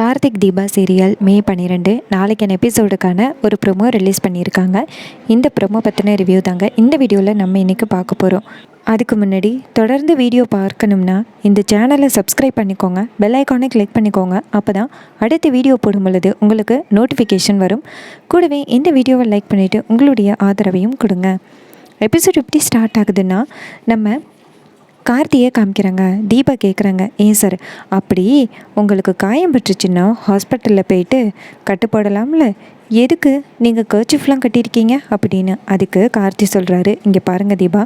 Karthik Deepa serial மே பன்னிரெண்டு. நாளைக்கான எபிசோடுக்கான ஒரு ப்ரொமோ ரிலீஸ் பண்ணியிருக்காங்க. இந்த ப்ரொமோ பற்றின ரிவ்யூ தாங்க இந்த வீடியோவில் நம்ம இன்றைக்கி பார்க்க போகிறோம் அதுக்கு முன்னாடி தொடர்ந்து வீடியோ பார்க்கணும்னா இந்த சேனலை சப்ஸ்கிரைப் பண்ணிக்கோங்க. பெல் ஐக்கானை கிளிக் பண்ணிக்கோங்க. அப்போ தான் அடுத்த வீடியோ போடும் பொழுது உங்களுக்கு நோட்டிஃபிகேஷன் வரும். கூடவே இந்த வீடியோவை லைக் பண்ணிவிட்டு உங்களுடைய ஆதரவையும் கொடுங்க. எபிசோட் எப்படி ஸ்டார்ட் ஆகுதுன்னா நம்ம கார்த்தியை காமிக்கிறாங்க தீபா கேட்குறாங்க ஏன் சார் அப்படி உங்களுக்கு காயம் பட்டுச்சுன்னா ஹாஸ்பிட்டலில் போயிட்டு கட்டு போடலாம்ல எதுக்கு நீங்கள் கர்ச்சிஃப்லாம் கட்டியிருக்கீங்க? அப்படின்னு அதுக்கு கார்த்தி சொல்கிறாரு இங்கே பாருங்கள் தீபா.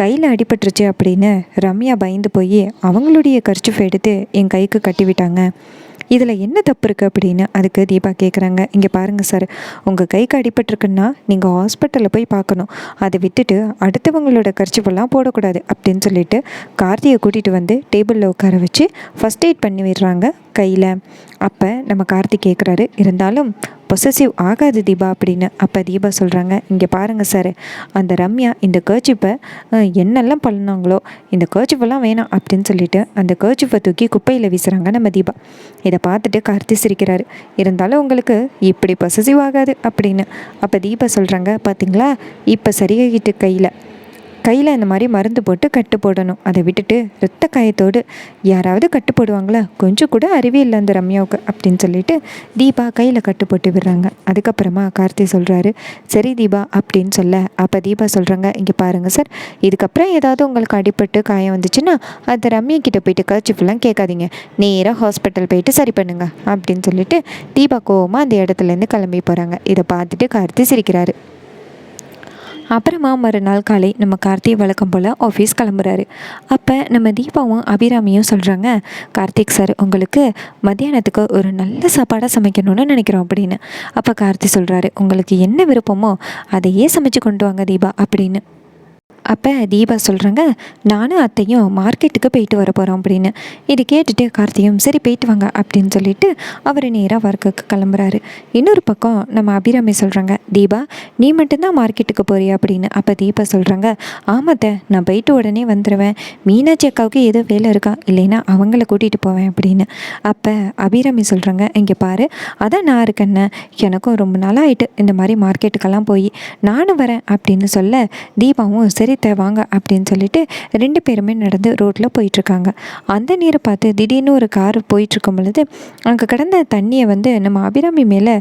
கையில் அடிபட்டுருச்சு அப்படின்னு ரம்யா பயந்து போய் அவங்களுடைய கர்ச்சிஃப் எடுத்து என் கைக்கு கட்டிவிட்டாங்க. இதில் என்ன தப்பு இருக்குது அப்படின்னு அதுக்கு தீபா கேட்குறாங்க இங்கே பாருங்கள் சார் உங்கள் கைக்கு அடிபட்டிருக்குன்னா நீங்கள் ஹாஸ்பிட்டலில் போய் பார்க்கணும். அதை விட்டுட்டு அடுத்தவங்களோட கர்ச்சிப்பெல்லாம் போடக்கூடாது அப்படின்னு சொல்லிட்டு கார்த்தியை கூட்டிகிட்டு வந்து டேபிளில் உட்கார வச்சு ஃபஸ்ட் எய்ட் பண்ணி விடுறாங்க கையில். அப்போ நம்ம கார்த்தி கேட்குறாரு இருந்தாலும் பொசசிவ் ஆகாது தீபா அப்படின்னு. அப்போ தீபா சொல்கிறாங்க இங்கே பாருங்கள் சார் அந்த ரம்யா இந்த கேர்ச்சிப்பை என்னெல்லாம் பண்ணாங்களோ இந்த கர்ச்சிப்பெல்லாம் வேணாம் அப்படின்னு சொல்லிட்டு அந்த கர்ச்சிப்பை தூக்கி குப்பையில் வீசுகிறாங்க நம்ம தீபா. இதை பார்த்துட்டு கார்த்தி சிரிக்கிறாரு இருந்தாலும் உங்களுக்கு இப்படி பொசசிவ் ஆகாது அப்படின்னு. அப்போ தீபா சொல்கிறாங்க பார்த்தீங்களா இப்போ சரியாகிட்டு கையில் கையில் இந்த மாதிரி மருந்து போட்டு கட்டு போடணும். அதை விட்டுட்டு ரத்த காயத்தோடு யாராவது கட்டு போடுவாங்களா? கொஞ்சம் கூட அறிவே இல்லை அந்த ரம்யாவுக்கு அப்படின்னு சொல்லிட்டு தீபா கையில் கட்டு போட்டு விடுறாங்க. அதுக்கப்புறமா கார்த்தி சொல்கிறாரு சரி தீபா அப்படின்னு சொல்ல அப்போ தீபா சொல்கிறாங்க இங்கே பாருங்கள் சார் இதுக்கப்புறம் ஏதாவது உங்களுக்கு அடிபட்டு காயம் வந்துச்சுன்னா அந்த ரம்யா கிட்ட போயிட்டு கர்ச்சிஃப்லாம் கேட்காதீங்க. நேராக ஹாஸ்பிட்டல் போயிட்டு சரி பண்ணுங்க அப்படின்னு சொல்லிட்டு தீபா கோவமாக அந்த இடத்துலேருந்து கிளம்பி போகிறாங்க இதை பார்த்துட்டு கார்த்தி சிரிக்கிறாரு. அப்புறமா மறுநாள் காலை நம்ம கார்த்திக் வழக்கம் போல் ஆஃபீஸ் கிளம்புறாரு. அப்போ நம்ம தீபாவும் அபிராமியும் சொல்கிறாங்க கார்த்திக் சார் உங்களுக்கு மத்தியானத்துக்கு ஒரு நல்ல சாப்பாடாக சமைக்கணும்னு நினைக்கிறோம் அப்படின்னு. அப்போ கார்த்தி சொல்கிறாரு உங்களுக்கு என்ன விருப்பமோ அதையே சமைச்சு கொண்டு வாங்க தீபா அப்படின்னு. அப்போ தீபா சொல்கிறாங்க நானும் அத்தையும் மார்க்கெட்டுக்கு போயிட்டு வர போகிறோம் அப்படின்னு. இது கேட்டுட்டு கார்த்தியும் சரி போயிட்டு வாங்க அப்படின்னு சொல்லிட்டு அவர் நேராக ஒர்க்குக்கு கிளம்புறாரு. இன்னொரு பக்கம் நம்ம அபிராமி சொல்கிறாங்க தீபா நீ மட்டும்தான் மார்க்கெட்டுக்கு போறியா? அப்படின்னு. அப்போ தீபா சொல்கிறாங்க ஆமாத்த நான் போயிட்டு உடனே வந்துடுவேன் மீனாட்சி அக்காவுக்கு ஏதோ வேலை இருக்கா? இல்லைன்னா அவங்கள கூட்டிகிட்டு போவேன் அப்படின்னு. அப்போ அபிராமி சொல்கிறாங்க இங்கே பாரு அதான் நான் இருக்கேன்ன எனக்கும் ரொம்ப நாளாக ஆயிட்டு இந்த மாதிரி மார்க்கெட்டுக்கெல்லாம் போய் நானும் வரேன் அப்படின்னு சொல்ல தீபாவும் சரி தே வாங்க அப்படின்னு சொல்லிட்டு ரெண்டு பேருமே நடந்து ரோட்டில் போயிட்டுருக்காங்க. அந்த நீரை பார்த்து திடீர்னு ஒரு கார் போயிட்டுருக்கும் பொழுது அங்கே கிடந்த தண்ணியை வந்து நம்ம அபிராமி மேலே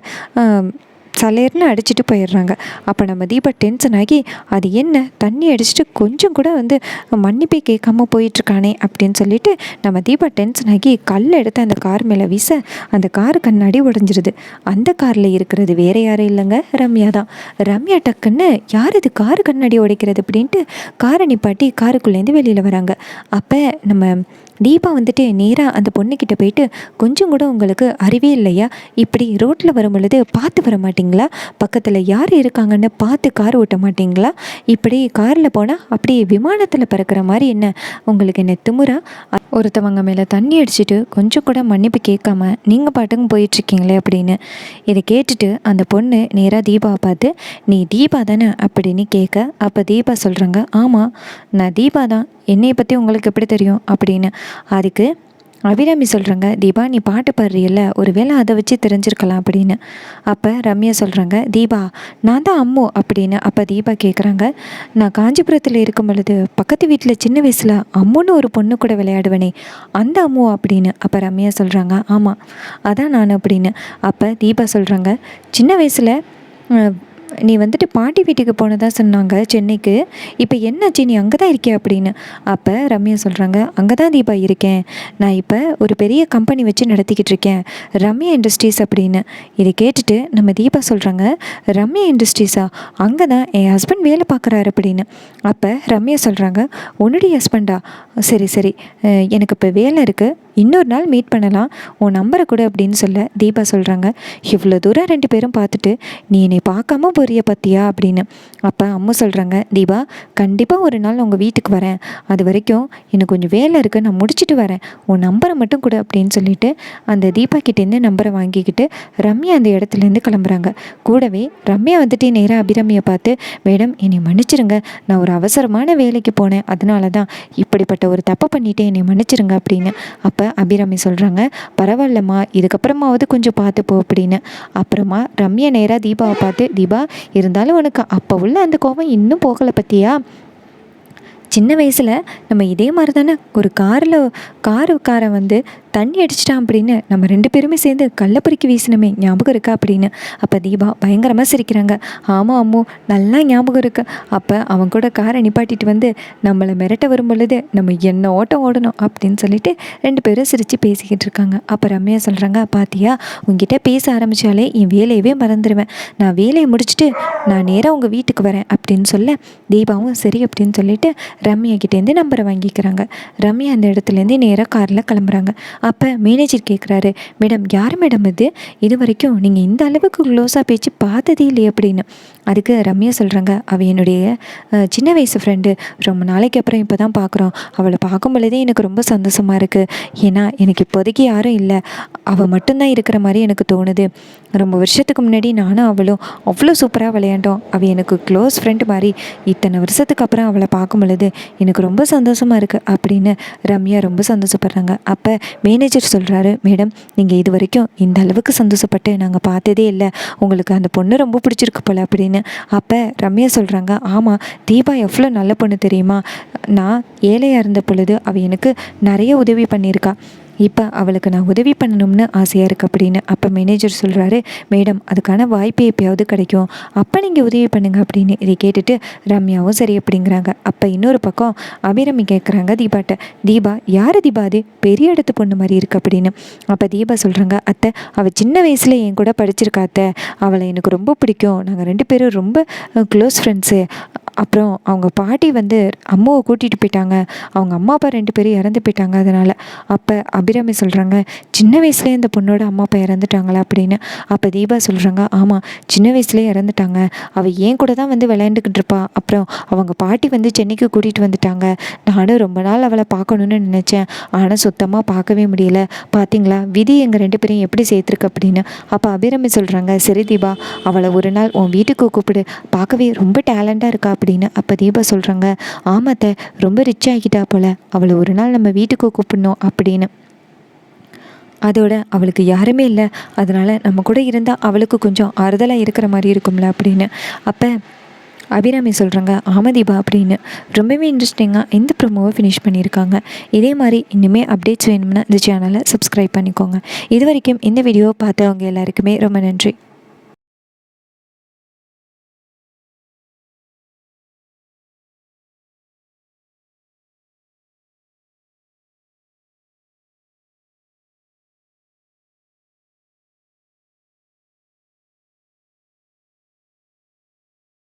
சலேர்னு அடிச்சுட்டு போயிடுறாங்க. அப்போ நம்ம தீபா டென்ஷன் ஆகி அது என்ன? தண்ணி அடிச்சுட்டு கொஞ்சம் கூட வந்து மன்னிப்பே கேட்காம போயிட்டுருக்கானே அப்படின்னு சொல்லிட்டு நம்ம தீபா டென்ஷன் ஆகி கல் எடுத்து அந்த கார் மேலே வீச அந்த கார் கண்ணாடி உடஞ்சிருது. அந்த காரில் இருக்கிறது வேற யாரும் இல்லைங்க ரம்யா தான். ரம்யா டக்குன்னு யார் இது கார் கண்ணாடி உடைக்கிறது? அப்படின்ட்டு காரை நிப்பாட்டி காருக்குள்ளேருந்து வெளியில் வராங்க. அப்போ நம்ம தீபா வந்துட்டு நேராக அந்த பொண்ணுக்கிட்ட போயிட்டு கொஞ்சம் கூட உங்களுக்கு அறிவே இல்லையா? இப்படி ரோட்டில் வரும் பொழுது பார்த்து வர மாட்டேங்க. மாட்டிங்களா? பக்கத்தில் யார் இருக்காங்கன்னு பார்த்து கார் ஓட்ட மாட்டிங்களா? இப்படி காரில் போனால் அப்படியே விமானத்தில் பறக்கிற மாதிரி என்ன? உங்களுக்கு என்ன திமுறா? ஒருத்தவங்க மேலே தண்ணி அடிச்சுட்டு கொஞ்சம் கூட மன்னிப்பு கேட்காம நீங்கள் பாட்டுங்க போயிட்டுருக்கீங்களே அப்படின்னு இதை கேட்டுட்டு அந்த பொண்ணு நேராக தீபாவை பார்த்து நீ தீபா தானே? அப்படின்னு கேட்க அப்போ தீபா சொல்கிறாங்க ஆமாம் நான் தீபா தான். என்னையை பற்றி உங்களுக்கு எப்படி தெரியும்? அப்படின்னு. அதுக்கு அபிராமி சொல்கிறாங்க தீபா நீ பாட்டு பாடுறியல்ல ஒரு வேளை அதை வச்சு தெரிஞ்சிருக்கலாம் அப்படின்னு. அப்போ ரம்யா சொல்கிறாங்க தீபா நான் தான் அம்மு அப்படின்னு அப்போ தீபா கேட்குறாங்க நான் காஞ்சிபுரத்தில் இருக்கும் பொழுது பக்கத்து வீட்டில் சின்ன வயசில் அம்முன்னு ஒரு பொண்ணு கூட விளையாடுவேனே அந்த அம்மு அப்படின்னு அப்போ ரம்யா சொல்கிறாங்க ஆமாம் அதான் நான் அப்படின்னு அப்போ தீபா சொல்கிறாங்க சின்ன வயசில் நீ வந்துட்டு பாட்டி வீட்டுக்கு போனதாக சொன்னாங்க சென்னைக்கு. இப்போ என்னாச்சு நீ அங்கே தான் இருக்கியா அப்படின்னு. அப்போ ரம்யா சொல்கிறாங்க அங்கே தான் தீபா இருக்கேன். நான் இப்போ ஒரு பெரிய கம்பெனி வச்சு நடத்திக்கிட்டு இருக்கேன். ரம்யா இண்டஸ்ட்ரீஸ் அப்படின்னு. இதை கேட்டுட்டு நம்ம தீபா சொல்கிறாங்க ரம்யா இண்டஸ்ட்ரீஸா அங்கே தான் என் ஹஸ்பண்ட் வேலை பார்க்குறாரு அப்படின்னு. அப்போ ரம்யா சொல்கிறாங்க உன்னுடைய ஹஸ்பண்டா சரி சரி. எனக்கு இப்போ வேலை இருக்குது இன்னொரு நாள் மீட் பண்ணலாம். உன் நம்பரை கூட அப்படின்னு சொல்ல தீபா சொல்கிறாங்க இவ்வளோ தூரம் ரெண்டு பேரும் பார்த்துட்டு நீ என்னை பார்க்காம போய் போறிய பற்றியா அப்படின்னு. அப்போ அம்மா சொல்கிறாங்க தீபா கண்டிப்பாக ஒரு நாள் உங்கள் வீட்டுக்கு வரேன். அது வரைக்கும் எனக்கு கொஞ்சம் வேலை இருக்குது நான் முடிச்சுட்டு வரேன். உன் நம்பரை மட்டும் கொடு அப்படின்னு சொல்லிட்டு அந்த தீபா கிட்டேருந்து நம்பரை வாங்கிக்கிட்டு ரம்யா அந்த இடத்துலேருந்து கிளம்புறாங்க. கூடவே ரம்யா வந்துட்டு நேராக அபிராமியை பார்த்து மேடம் என்னை மன்னிச்சிருங்க. நான் ஒரு அவசரமான வேலைக்கு போனேன். அதனால தான் இப்படிப்பட்ட ஒரு தப்பு பண்ணிட்டு என்னை மன்னிச்சிருங்க அப்படின்னு. அப்போ அபிராமி சொல்கிறாங்க பரவாயில்லம்மா. இதுக்கப்புறமாவது கொஞ்சம் பார்த்து போ அப்படின்னு. அப்புறமா ரம்யா நேராக தீபாவை பார்த்து தீபா இருந்தாலும் உனக்கு அப்போ உள்ள அந்த கோபம் இன்னும் போகலை பற்றியா சின்ன வயசில் நம்ம இதே மாதிரி தானே ஒரு காரில் காருக்காரன் வந்து தண்ணி அடிச்சிட்டான் அப்படின்னு நம்ம ரெண்டு பேருமே சேர்ந்து கள்ளப்பறிக்கி வீசினமே ஞாபகம் இருக்கா அப்படின்னு? அப்போ தீபா பயங்கரமாக சிரிக்கிறாங்க. ஆமாம் அம்மு நல்லா ஞாபகம் இருக்கு. அப்போ அவன் கூட காரை நிப்பாட்டிட்டு வந்து நம்மளை மிரட்ட வரும் பொழுது நம்ம என்ன ஓட்டம் ஓடணும் அப்படின்னு சொல்லிட்டு ரெண்டு பேரும் சிரித்து பேசிக்கிட்டு இருக்காங்க. அப்போ ரம்யா சொல்கிறாங்க பாத்தியா உங்ககிட்ட பேச ஆரம்பித்தாலே என் வேலையவே மறந்துடுவேன் நான் வேலையை முடிச்சுட்டு நான் நேராக உங்கள் வீட்டுக்கு வரேன் அப்படின்னு சொல்ல தீபாவும் சரி அப்படின்னு சொல்லிட்டு ரம்யாக்கிட்டேருந்து நம்பரை வாங்கிக்கிறாங்க. ரம்யா அந்த இடத்துலேருந்து நேராக காரில் கிளம்புறாங்க. அப்போ மேனேஜர் கேட்குறாரு மேடம் யார் மேடம் இது? இது வரைக்கும் நீங்கள் இந்த அளவுக்கு க்ளோஸாக பேச்சு பார்த்ததே இல்லையே அப்படின்னு. அதுக்கு ரம்யா சொல்கிறாங்க அவள் என்னுடைய சின்ன வயசு ஃப்ரெண்டு ரொம்ப நாளைக்கு அப்புறம் இப்போ தான் பார்க்குறோம் அவளை பார்க்கும் பொழுதே எனக்கு ரொம்ப சந்தோஷமாக இருக்குது ஏன்னா எனக்கு இப்போதைக்கு யாரும் இல்லை. அவள் மட்டும்தான் இருக்கிற மாதிரி எனக்கு தோணுது. ரொம்ப வருஷத்துக்கு முன்னாடி நானும் அவளும் அவ்வளோ சூப்பராக விளையாண்டோம். அவள் எனக்கு க்ளோஸ் ஃப்ரெண்டு மாதிரி இத்தனை வருஷத்துக்கு அப்புறம் அவளை பார்க்கும் பொழுது எனக்கு ரொம்ப சந்தோஷமாக இருக்குது அப்படின்னு ரம்யா ரொம்ப சந்தோஷப்படுறாங்க. அப்போ மேனேஜர் சொல்கிறாரு மேடம் நீங்கள் இது வரைக்கும் இந்த அளவுக்கு சந்தோஷப்பட்டு நாங்கள் பார்த்ததே இல்லை. உங்களுக்கு அந்த பொண்ணு ரொம்ப பிடிச்சிருக்கு போல் அப்படின்னு. அப்போ ரம்யா சொல்கிறாங்க ஆமாம் தீபா எவ்வளோ நல்ல பொண்ணு தெரியுமா? நான் ஏழையாக இருந்த பொழுது அவள் எனக்கு நிறைய உதவி பண்ணியிருக்கா. இப்போ அவளுக்கு நான் உதவி பண்ணணும்னு ஆசையாக இருக்குது அப்படின்னு அப்போ மேனேஜர் சொல்கிறாரு மேடம் அதுக்கான வாய்ப்பு எப்பயாவது கிடைக்கும். அப்போ நீங்கள் உதவி பண்ணுங்க அப்படின்னு இதை கேட்டுட்டு ரம்யாவும் சரி அப்படிங்கிறாங்க. அப்போ இன்னொரு பக்கம் அபிரமி கேட்குறாங்க தீபாட்ட தீபா யார் தீபா அது? பெரிய இடத்து பொண்ணு மாதிரி இருக்குது அப்படின்னு. அப்போ தீபா சொல்கிறாங்க அத்தை அவள் சின்ன வயசில் என் கூட படிச்சிருக்கா அத்தை. அவளை எனக்கு ரொம்ப பிடிக்கும். நாங்கள் ரெண்டு பேரும் ரொம்ப க்ளோஸ் ஃப்ரெண்ட்ஸு அப்புறம் அவங்க பாட்டி வந்து அம்மாவை கூட்டிகிட்டு போயிட்டாங்க. அவங்க அம்மா அப்பா ரெண்டு பேரும் இறந்து போயிட்டாங்க. அதனால் அப்போ அபிராமி சொல்கிறாங்க சின்ன வயசுலேயே இந்த பொண்ணோட அம்மா அப்பா இறந்துட்டாங்களா? அப்படின்னு. அப்போ தீபா சொல்கிறாங்க ஆமாம் சின்ன வயசுலேயே இறந்துட்டாங்க. அவள் ஏன் கூட தான் வந்து விளையாண்டுக்கிட்டு இருப்பா. அப்புறம் அவங்க பாட்டி வந்து சென்னைக்கு கூட்டிகிட்டு வந்துட்டாங்க. நானும் ரொம்ப நாள் அவளை பார்க்கணுன்னு நினச்சேன். ஆனால் சுத்தமாக பார்க்கவே முடியல. பார்த்தீங்களா விதி எங்கள் ரெண்டு பேரையும் எப்படி சேர்த்துருக்கு? அப்படின்னு. அப்போ அபிராமி சொல்கிறாங்க சரி தீபா அவளை ஒரு நாள் உன் வீட்டுக்கு கூப்பிடு. பார்க்கவே ரொம்ப டேலண்ட்டாக இருக்கா? அப்படின்னு அப்போ தீபா சொல்கிறாங்க ஆமாத்த ரொம்ப ரிச் ஆகிட்டா போல். அவளை ஒரு நாள் நம்ம வீட்டுக்கு கூப்பிடணும் அப்படின்னு. அதோட அவளுக்கு யாருமே இல்லை. அதனால் நம்ம கூட இருந்தால் அவளுக்கு கொஞ்சம் ஆறுதலாக இருக்கிற மாதிரி இருக்கும்ல அப்படின்னு. அப்போ அபிராமி சொல்கிறாங்க ஆமதீபா அப்படின்னு. ரொம்பவே இன்ட்ரெஸ்டிங்காக இந்த ப்ரொமோவை ஃபினிஷ் பண்ணியிருக்காங்க. இதே மாதிரி இன்னுமே அப்டேட்ஸ் வேணும்னா இந்த சேனலை சப்ஸ்கிரைப் பண்ணிக்கோங்க. இது வரைக்கும் இந்த வீடியோவை பார்த்தவங்க எல்லாருக்குமே ரொம்ப நன்றி.